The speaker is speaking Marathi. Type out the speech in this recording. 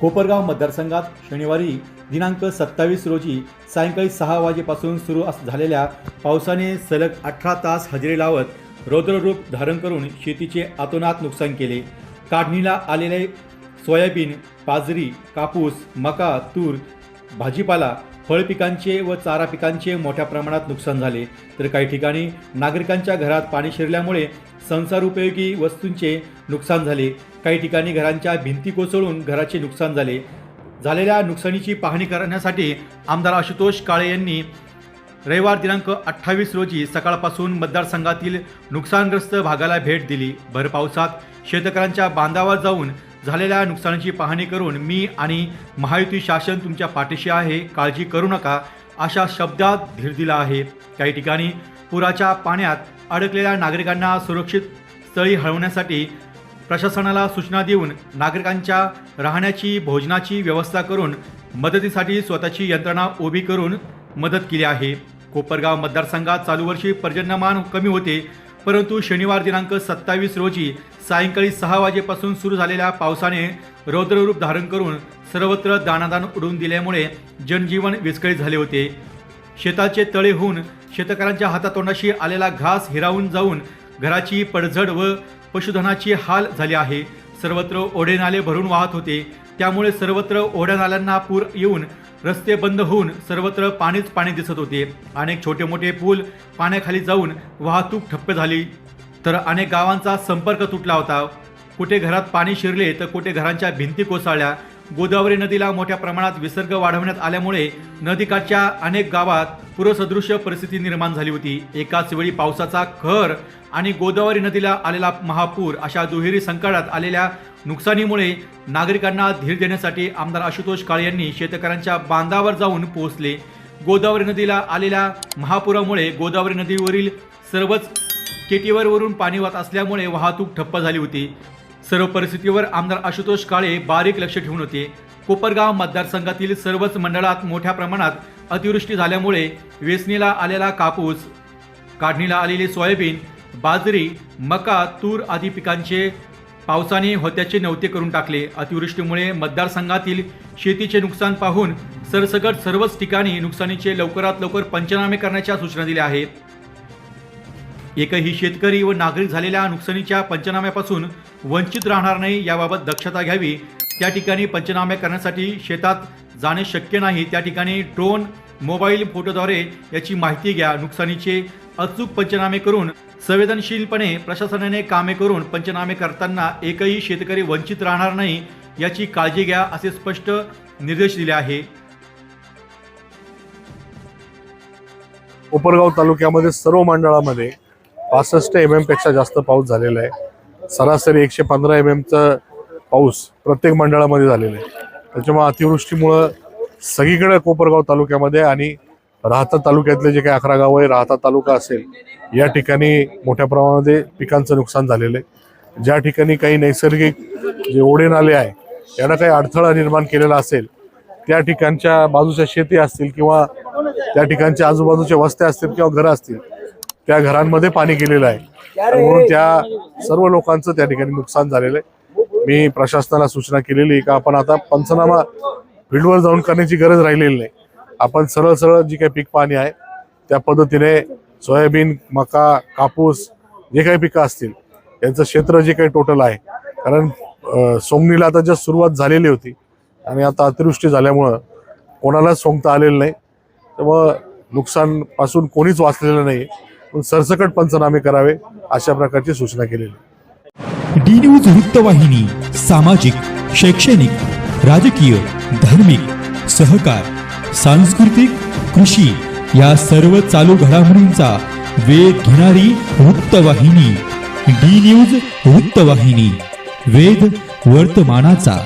कोपरगाव मतदारसंघात शनिवारी दिनांक सत्तावीस रोजी सायंकाळी सहा वाजेपासून सुरू अस- झालेल्या पावसाने सलग अठरा तास हजेरी लावत रौद्ररूप धारण करून शेतीचे आतोनात नुकसान केले. काढणीला आलेले सोयाबीन बाजरी कापूस मका तूर भाजीपाला फळ पिकांचे व चारा पिकांचे मोठ्या प्रमाणात नुकसान झाले. तर काही ठिकाणी नागरिकांच्या घरात पाणी शिरल्यामुळे संसार उपयोगी वस्तूंचे नुकसान झाले. काही ठिकाणी घरांच्या भिंती कोसळून घराचे नुकसान झाले. झालेल्या नुकसानीची पाहणी करण्यासाठी आमदार आशुतोष काळे यांनी रविवार दिनांक अठ्ठावीस रोजी सकाळपासून मतदारसंघातील नुकसानग्रस्त भागाला भेट दिली. भर पावसात शेतकऱ्यांच्या बांधावर जाऊन झालेल्या नुकसानाची पाहणी करून मी आणि महायुती शासन तुमच्या पाठीशी आहे. काळजी करू नका अशा शब्दात धीर दिला आहे. काही ठिकाणी पुराच्या पाण्यात अडकलेल्या नागरिकांना सुरक्षित स्थळी हलवण्यासाठी प्रशासनाला सूचना देऊन नागरिकांच्या राहण्याची भोजनाची व्यवस्था करून मदतीसाठी स्वतःची यंत्रणा उभी करून मदत केली आहे. कोपरगाव मतदारसंघात चालू वर्षी पर्जन्यमान कमी होते. परंतु शनिवार दिनांक सत्तावीस रोजी सायंकाळी सहा वाजेपासून सुरू झालेल्या पावसाने रौद्ररूप धारण करून सर्वत्र दाणादाण उडून दिल्यामुळे जनजीवन विस्कळीत झाले होते. शेताचे तळे होऊन शेतकऱ्यांच्या हातातोंडाशी आलेला घास हिरावून जाऊन घराची पडझड व पशुधनाची हाल झाली आहे. सर्वत्र ओढे नाले भरून वाहत होते. त्यामुळे सर्वत्र ओढ्या नाल्यांना पूर येऊन रस्ते बंद होऊन सर्वत्र पाणीच पाणी दिसत होते. अनेक छोटे मोठे पूल पाण्याखाली जाऊन वाहतूक ठप्प झाली. तर अनेक गावांचा संपर्क तुटला होता. कुठे घरात पाणी शिरले तर कुठे घरांच्या भिंती कोसळल्या. गोदावरी नदीला मोठ्या प्रमाणात विसर्ग वाढवण्यात आल्यामुळे नदीकाठच्या अनेक गावात पूरसदृश्य परिस्थिती निर्माण झाली होती. एकाच वेळी पावसाचा खर आणि गोदावरी नदीला आलेला महापूर अशा दुहेरी संकटात आलेल्या नुकसानीमुळे नागरिकांना धीर देण्यासाठी आमदार आशुतोष काळे यांनी शेतकऱ्यांच्या बांधावर जाऊन पोहोचले. गोदावरी नदीला आलेल्या महापुरामुळे गोदावरी नदीवरील सर्वच केटीवरवरून पाणी वाहत असल्यामुळे वाहतूक ठप्प झाली होती. सर्व परिस्थितीवर आमदार आशुतोष काळे बारीक लक्ष ठेवून होते. कोपरगाव मतदारसंघातील सर्वच मंडळात मोठ्या प्रमाणात अतिवृष्टी झाल्यामुळे वेचणीला आलेला कापूस काढणीला आलेली सोयाबीन बाजरी मका तूर आदी पिकांचे पावसाने होत्याचे नव्हते करून टाकले. अतिवृष्टीमुळे मतदारसंघातील शेतीचे नुकसान पाहून सरसकट सर्वच ठिकाणी नुकसानीचे लवकरात लवकर पंचनामे करण्याच्या सूचना दिल्या आहेत. एकही शेतकरी व नागरिक झालेल्या नुकसानीच्या पंचनाम्यापासून वंचित राहणार नाही याबाबत दक्षता घ्यावी. त्या ठिकाणी पंचनामे करण्यासाठी शेतात जाणे शक्य नाही. त्या ठिकाणी ड्रोन मोबाईल फोटोद्वारे याची माहिती घ्या. नुकसानीचे अचूक पंचनामे करून संवेदनशीलपणे प्रशासनाने कामे करून पंचनामे करताना एकही शेतकरी वंचित राहणार नाही याची काळजी घ्या असे स्पष्ट निर्देश दिले आहे. कोपरगाव तालुक्यामध्ये सर्व मंडळामध्ये पासष्ट एम एमपेक्षा जास्त पाऊस झालेला आहे. सरासरी एकशे पंधरा एम एमचा पाऊस प्रत्येक मंडळामध्ये झालेला आहे. त्याच्यामुळे अतिवृष्टीमुळं सगळीकडे कोपरगाव तालुक्यामध्ये आणि राहता तालुक्यातले जे काही अकरा गाव आहे राहता तालुका असेल या ठिकाणी मोठ्या प्रमाणामध्ये पिकांचं नुकसान झालेलं आहे. ज्या ठिकाणी काही नैसर्गिक जे ओढे नाले आहे यांना काही अडथळा निर्माण केलेला असेल त्या ठिकाणच्या बाजूच्या शेती असतील किंवा त्या ठिकाणच्या आजूबाजूच्या वस्त्या असतील किंवा घरं असतील त्या घरांमध्ये पाणी गेलेलं आहे. म्हणून त्या सर्व लोकांचं त्या ठिकाणी नुकसान झालेलं आहे. मी प्रशासनाला सूचना केलेली आहे का आपण आता पंचनामा फील्डवर जाऊन करण्याची गरज राहिलेली नाही. आपण सरळ सरळ जी काही पीक पाणी आहे त्या पद्धतीने सोयाबीन मका कापूस जे काही पिकं असतील यांचं क्षेत्र जे काही टोटल आहे कारण सोंगणीला आता जस्ट सुरुवात झालेली होती आणि आता अतिवृष्टी झाल्यामुळं कोणालाच सोंगता आलेलं नाही. त्यामुळं नुकसानपासून कोणीच वाचलेलं नाही. सरसकट पंचनामे करावे अशा प्रकारची सूचना केलेली डी न्यूज वृत्तवाहिनी सामाजिक शैक्षणिक राजकीय धार्मिक सहकार सांस्कृतिक कृषी या सर्व चालू घडामोडींचा वेध घेणारी वृत्तवाहिनी. डी न्यूज वृत्तवाहिनी वेद वर्तमानाचा.